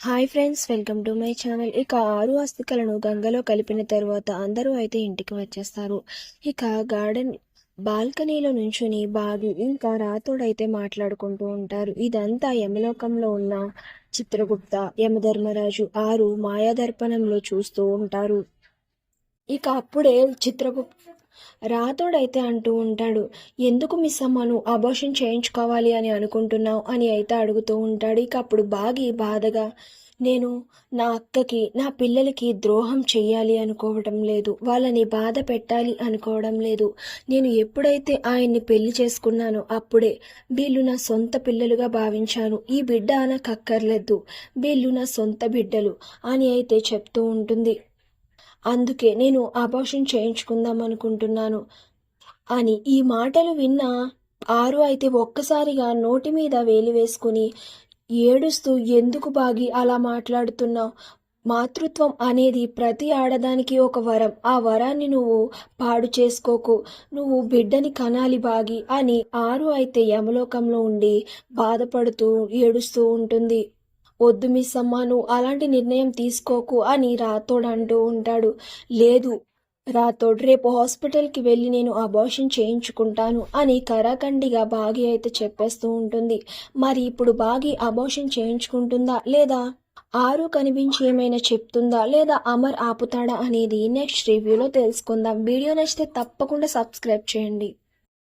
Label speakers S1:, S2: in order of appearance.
S1: Hi friends welcome to my channel. ఇక ఆరు అస్థికలను గంగలో కలిపిన తర్వాత అందరూ అయితే ఇంటికి వచ్చేస్తారు. ఇక గార్డెన్ బాల్కనీలో నుంచుని బాబు ఇంకా రాతోడైతే మాట్లాడుకుంటూ ఉంటారు. ఇదంతా యమలోకంలో ఉన్న చిత్రగుప్త యమధర్మరాజు ఆరు మాయాదర్పణంలో చూస్తూ ఉంటారు. ఇక అప్పుడే చిత్రగుప్త రాతోడైతే అంటూ ఉంటాడు. ఎందుకు మిస్ అమ్మను అబోషన్ చేయించుకోవాలి అని అనుకుంటున్నావు? అని అయితే అడుగుతూ ఉంటాడు. ఇక అప్పుడు బాగి బాధగా నేను నా అక్కకి నా పిల్లలకి ద్రోహం చెయ్యాలి అనుకోవడం లేదు. వాళ్ళని బాధ పెట్టాలి అనుకోవడం లేదు. నేను ఎప్పుడైతే ఆయన్ని పెళ్ళి చేసుకున్నానో అప్పుడే వీళ్ళు నా సొంత పిల్లలుగా భావించాను. ఈ బిడ్డ నాకు అక్కర్లేదు వీళ్ళు నా సొంత బిడ్డలు అని అయితే చెప్తూ ఉంటుంది. అందుకే నేను అబార్షన్ చేయించుకుందాం అనుకుంటున్నాను. అని ఈ మాటలు విన్న ఆరు అయితే ఒక్కసారిగా నోటి మీద వేలి వేసుకుని ఏడుస్తూ ఎందుకు బాగి అలా మాట్లాడుతున్నావు? మాతృత్వం అనేది ప్రతి ఆడదానికి ఒక వరం. ఆ వరాన్ని నువ్వు పాడు చేసుకోకు. నువ్వు బిడ్డని కనాలి బాగి అని ఆరు అయితే యమలోకంలో ఉండి బాధపడుతూ ఏడుస్తూ ఉంటుంది. వద్దు మిస్ అమ్మ నువ్వు అలాంటి నిర్ణయం తీసుకోకు అని రాతోడు అంటూ ఉంటాడు. లేదు రాతోడు రేపు హాస్పిటల్కి వెళ్ళి నేను అబార్షన్ చేయించుకుంటాను అని కరాఖండిగా బాగి అయితే చెప్పేస్తూ ఉంటుంది. మరి ఇప్పుడు బాగి అబార్షన్ చేయించుకుంటుందా లేదా? ఆరు కనిపించి ఏమైనా చెప్తుందా లేదా? అమర్ ఆపుతాడా అనేది నెక్స్ట్ రివ్యూలో తెలుసుకుందాం. వీడియో నచ్చితే తప్పకుండా సబ్స్క్రైబ్ చేయండి.